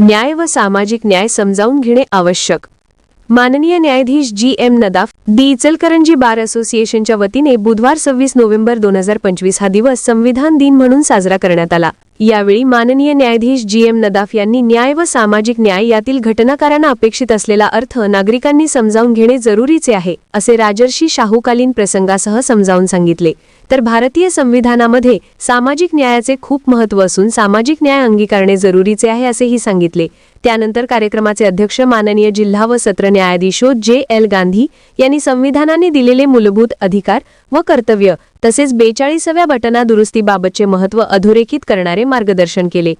न्याय व सामाजिक न्याय समजावून घेणे आवश्यक. माननीय न्यायाधीश G M Nadaf the Ichalkaranji bar असोसिएशनच्या वतीने बुधवार सव्वीस नोव्हेंबर दोन हजार पंचवीस हा दिवस संविधान दिन म्हणून साजरा करण्यात आला. यावेळी माननीय न्यायाधीश जी एम नदाफ यांनी न्याय व सामाजिक न्याय यातील घटनाकारांना अपेक्षित असलेला अर्थ नागरिकांनी समजावून घेणे जरुरीचे आहे असे राजर्षी शाहूकालीन प्रसंगासह समजावून सांगितले. तर भारतीय संविधानामध्ये सामाजिक न्यायाचे खूप महत्त्व असून सामाजिक न्याय अंगीकारणे जरुरीचे आहे असेही सांगितले. त्यानंतर कार्यक्रमाचे अध्यक्ष माननीय जिल्हा व सत्र न्यायाधीशो जे एल गांधी यांनी संविधानाने दिलेले मूलभूत अधिकार व कर्तव्य तसेच बेचाळीसाव्या बटना दुरुस्तीबाबतचे महत्त्व अधोरेखित करणारे मार्गदर्शन केले.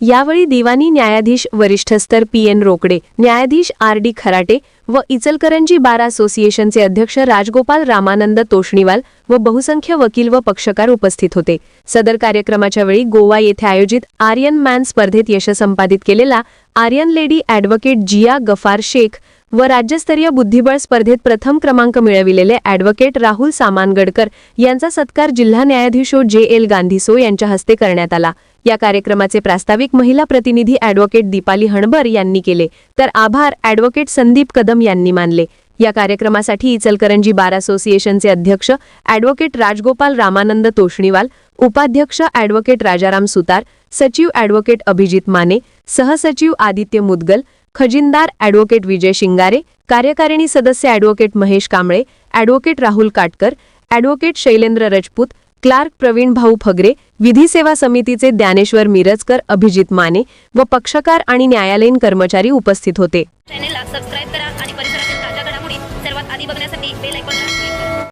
यावेळी दिवाणी न्यायाधीश वरिष्ठस्तर पी एन रोकडे न्यायाधीश आर डी खराटे व इचलकरंजी बार असोसिएशनचे अध्यक्ष राजगोपाल रामानंद तोष्णीवाल व बहुसंख्य वकील व पक्षकार उपस्थित होते. सदर कार्यक्रमाच्या वेळी गोवा येथे आयोजित आर्यन मॅन स्पर्धेत यश संपादित केलेला iron lady advocate Jiya Gafar Shaikh व राज्यस्तरीय बुद्धिबळ स्पर्धेत प्रथम क्रमांक मिळविलेले ॲडव्होकेट राहुल सामानगडकर यांचा सत्कार जिल्हा न्यायाधीशो जे एल गांधीसो यांच्या हस्ते करण्यात आला. या कार्यक्रमाचे प्रास्ताविक महिला प्रतिनिधी ॲडव्होकेट दीपाली हणबर यांनी केले. तर आभार ॲडव्होकेट संदीप कदम यांनी मानले. या कार्यक्रमासाठी इचलकरंजी बार असोसिएशनचे अध्यक्ष ॲडव्होकेट राजगोपाल रामानंद तोष्णीवाल उपाध्यक्ष ॲडव्होकेट राजाराम सुतार सचिव ॲडव्होकेट अभिजित माने सहसचिव आदित्य मुदगल खजिनदार ॲडव्होकेट विजय शिंगारे कार्यकारिणी सदस्य advocate Mahesh Kamble advocate Rahul Katkar advocate Shailendra Rajput clerk Pravin Bhau Fagre विधी सेवा समितीचे ज्ञानेश्वर मिरजकर अभिजित माने व पक्षकार आणि न्यायालयीन कर्मचारी उपस्थित होते. सबस्क्राईब ताज्या घडामोडी सर्वात आधी बघण्यासाठी बेल ऐकून